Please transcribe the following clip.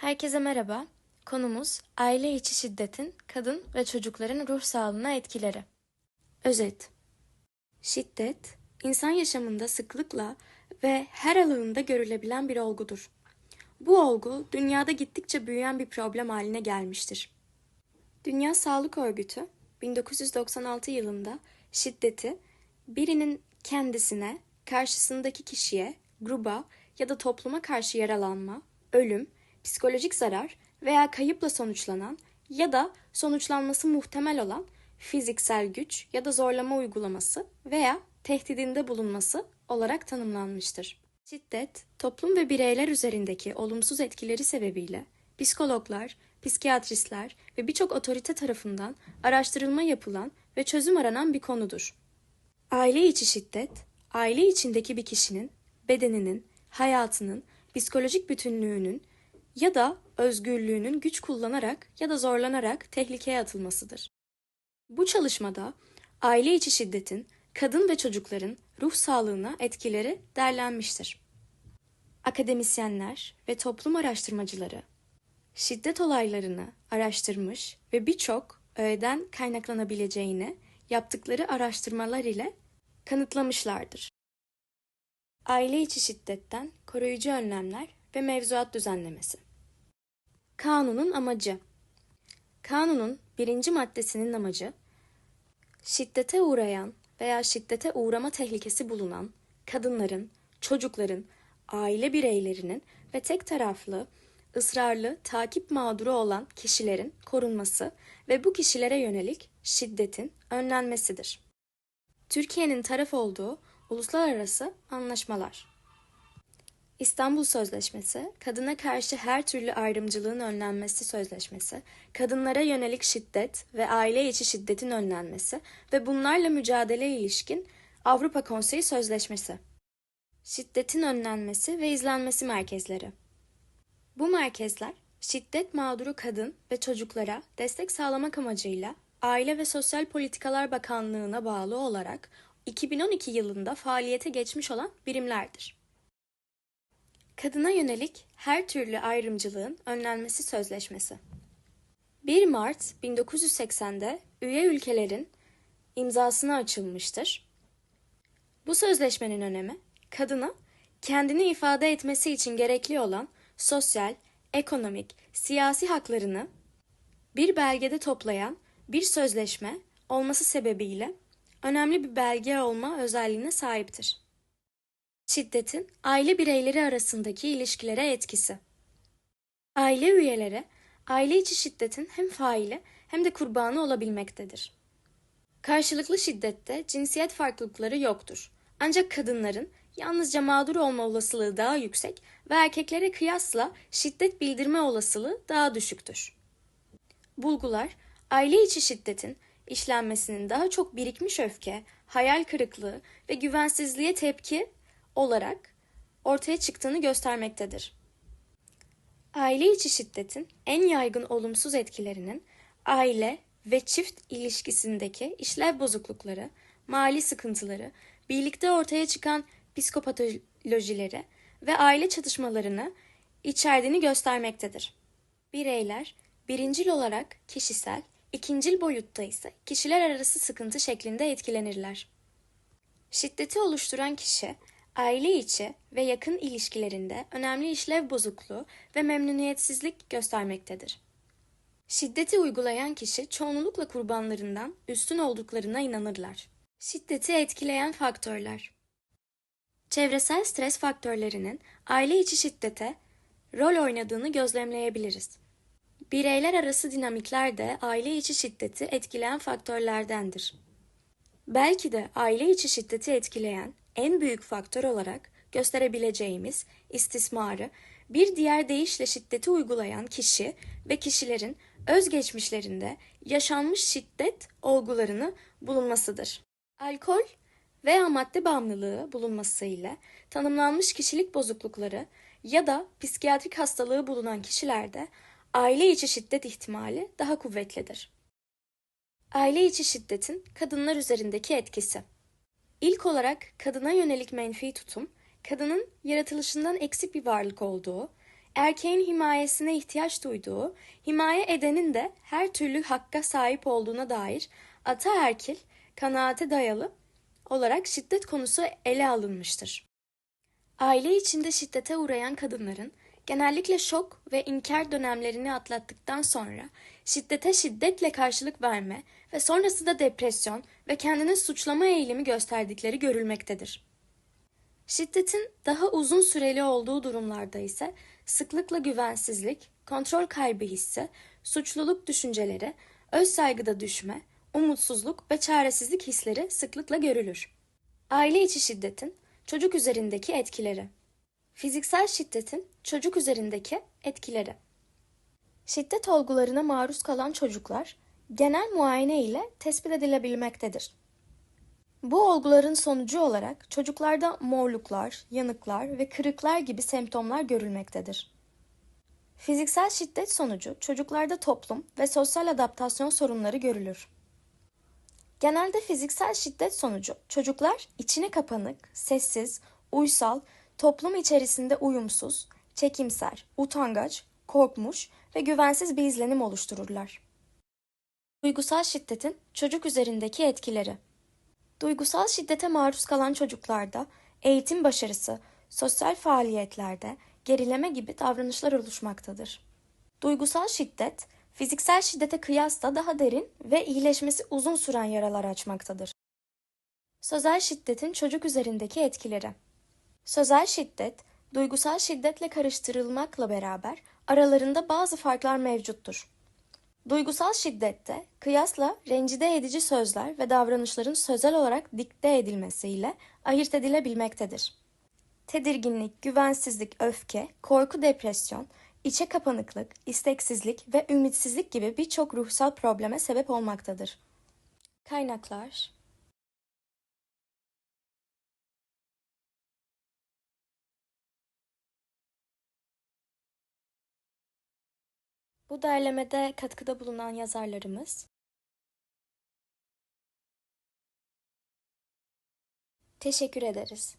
Herkese merhaba. Konumuz aile içi şiddetin kadın ve çocukların ruh sağlığına etkileri. Özet. Şiddet, insan yaşamında sıklıkla ve her alanında görülebilen bir olgudur. Bu olgu dünyada gittikçe büyüyen bir problem haline gelmiştir. Dünya Sağlık Örgütü 1996 yılında şiddeti birinin kendisine, karşısındaki kişiye, gruba ya da topluma karşı yaralanma, ölüm, psikolojik zarar veya kayıpla sonuçlanan ya da sonuçlanması muhtemel olan fiziksel güç ya da zorlama uygulaması veya tehdidinde bulunması olarak tanımlanmıştır. Şiddet, toplum ve bireyler üzerindeki olumsuz etkileri sebebiyle psikologlar, psikiyatristler ve birçok otorite tarafından araştırılma yapılan ve çözüm aranan bir konudur. Aile içi şiddet, aile içindeki bir kişinin bedeninin, hayatının, psikolojik bütünlüğünün ya da özgürlüğünün güç kullanarak ya da zorlanarak tehlikeye atılmasıdır. Bu çalışmada aile içi şiddetin kadın ve çocukların ruh sağlığına etkileri derlenmiştir. Akademisyenler ve toplum araştırmacıları şiddet olaylarını araştırmış ve birçok öğeden kaynaklanabileceğini yaptıkları araştırmalar ile kanıtlamışlardır. Aile içi şiddetten koruyucu önlemler ve mevzuat düzenlemesi. Kanunun amacı Kanunun birinci maddesinin amacı, şiddete uğrayan veya şiddete uğrama tehlikesi bulunan kadınların, çocukların, aile bireylerinin ve tek taraflı, ısrarlı takip mağduru olan kişilerin korunması ve bu kişilere yönelik şiddetin önlenmesidir. Türkiye'nin taraf olduğu uluslararası anlaşmalar. İstanbul Sözleşmesi, kadına karşı her türlü ayrımcılığın önlenmesi sözleşmesi, kadınlara yönelik şiddet ve aile içi şiddetin önlenmesi ve bunlarla mücadele ilişkin Avrupa Konseyi Sözleşmesi. Şiddetin önlenmesi ve izlenmesi merkezleri. Bu merkezler, şiddet mağduru kadın ve çocuklara destek sağlamak amacıyla Aile ve Sosyal Politikalar Bakanlığı'na bağlı olarak 2012 yılında faaliyete geçmiş olan birimlerdir. Kadına yönelik her türlü ayrımcılığın önlenmesi sözleşmesi. 1 Mart 1980'de üye ülkelerin imzasına açılmıştır. Bu sözleşmenin önemi, kadına kendini ifade etmesi için gerekli olan sosyal, ekonomik, siyasi haklarını bir belgede toplayan bir sözleşme olması sebebiyle önemli bir belge olma özelliğine sahiptir. Şiddetin aile bireyleri arasındaki ilişkilere etkisi. Aile üyeleri aile içi şiddetin hem faili hem de kurbanı olabilmektedir. Karşılıklı şiddette cinsiyet farklılıkları yoktur. Ancak kadınların yalnızca mağdur olma olasılığı daha yüksek ve erkeklere kıyasla şiddet bildirme olasılığı daha düşüktür. Bulgular, aile içi şiddetin işlenmesinin daha çok birikmiş öfke, hayal kırıklığı ve güvensizliğe tepki olarak ortaya çıktığını göstermektedir. Aile içi şiddetin en yaygın olumsuz etkilerinin aile ve çift ilişkisindeki işlev bozuklukları, mali sıkıntıları, birlikte ortaya çıkan psikopatolojileri ve aile çatışmalarını içerdiğini göstermektedir. Bireyler birincil olarak kişisel, ikincil boyutta ise kişiler arası sıkıntı şeklinde etkilenirler. Şiddeti oluşturan kişi aile içi ve yakın ilişkilerinde önemli işlev bozukluğu ve memnuniyetsizlik göstermektedir. Şiddeti uygulayan kişi çoğunlukla kurbanlarından üstün olduklarına inanırlar. Şiddeti etkileyen faktörler Çevresel stres faktörlerinin aile içi şiddete rol oynadığını gözlemleyebiliriz. Bireyler arası dinamikler de aile içi şiddeti etkileyen faktörlerdendir. Belki de aile içi şiddeti etkileyen en büyük faktör olarak gösterebileceğimiz istismarı bir diğer deyişle şiddeti uygulayan kişi ve kişilerin özgeçmişlerinde yaşanmış şiddet olgularını bulunmasıdır. Alkol veya madde bağımlılığı bulunması ile tanımlanmış kişilik bozuklukları ya da psikiyatrik hastalığı bulunan kişilerde aile içi şiddet ihtimali daha kuvvetlidir. Aile içi şiddetin kadınlar üzerindeki etkisi. İlk olarak kadına yönelik menfi tutum, kadının yaratılışından eksik bir varlık olduğu, erkeğin himayesine ihtiyaç duyduğu, himaye edenin de her türlü hakka sahip olduğuna dair ataerkil, kanaate dayalı olarak şiddet konusu ele alınmıştır. Aile içinde şiddete uğrayan kadınların genellikle şok ve inkar dönemlerini atlattıktan sonra şiddete şiddetle karşılık verme ve sonrasında depresyon ve kendini suçlama eğilimi gösterdikleri görülmektedir. Şiddetin daha uzun süreli olduğu durumlarda ise sıklıkla güvensizlik, kontrol kaybı hissi, suçluluk düşünceleri, öz saygıda düşme, umutsuzluk ve çaresizlik hisleri sıklıkla görülür. Aile içi şiddetin çocuk üzerindeki etkileri. Fiziksel şiddetin çocuk üzerindeki etkileri. Şiddet olgularına maruz kalan çocuklar genel muayene ile tespit edilebilmektedir. Bu olguların sonucu olarak çocuklarda morluklar, yanıklar ve kırıklar gibi semptomlar görülmektedir. Fiziksel şiddet sonucu çocuklarda toplum ve sosyal adaptasyon sorunları görülür. Genelde fiziksel şiddet sonucu çocuklar içine kapanık, sessiz, uysal, toplum içerisinde uyumsuz, çekimser, utangaç, korkmuş ve güvensiz bir izlenim oluştururlar. Duygusal şiddetin çocuk üzerindeki etkileri Duygusal şiddete maruz kalan çocuklarda eğitim başarısı, sosyal faaliyetlerde gerileme gibi davranışlar oluşmaktadır. Duygusal şiddet, fiziksel şiddete kıyasla daha derin ve iyileşmesi uzun süren yaralar açmaktadır. Sözel şiddetin çocuk üzerindeki etkileri Sözel şiddet, duygusal şiddetle karıştırılmakla beraber aralarında bazı farklar mevcuttur. Duygusal şiddette kıyasla rencide edici sözler ve davranışların sözel olarak dikte edilmesiyle ayırt edilebilmektedir. Tedirginlik, güvensizlik, öfke, korku, depresyon, içe kapanıklık, isteksizlik ve ümitsizlik gibi birçok ruhsal probleme sebep olmaktadır. Kaynaklar Bu derlemede katkıda bulunan yazarlarımız Teşekkür ederiz.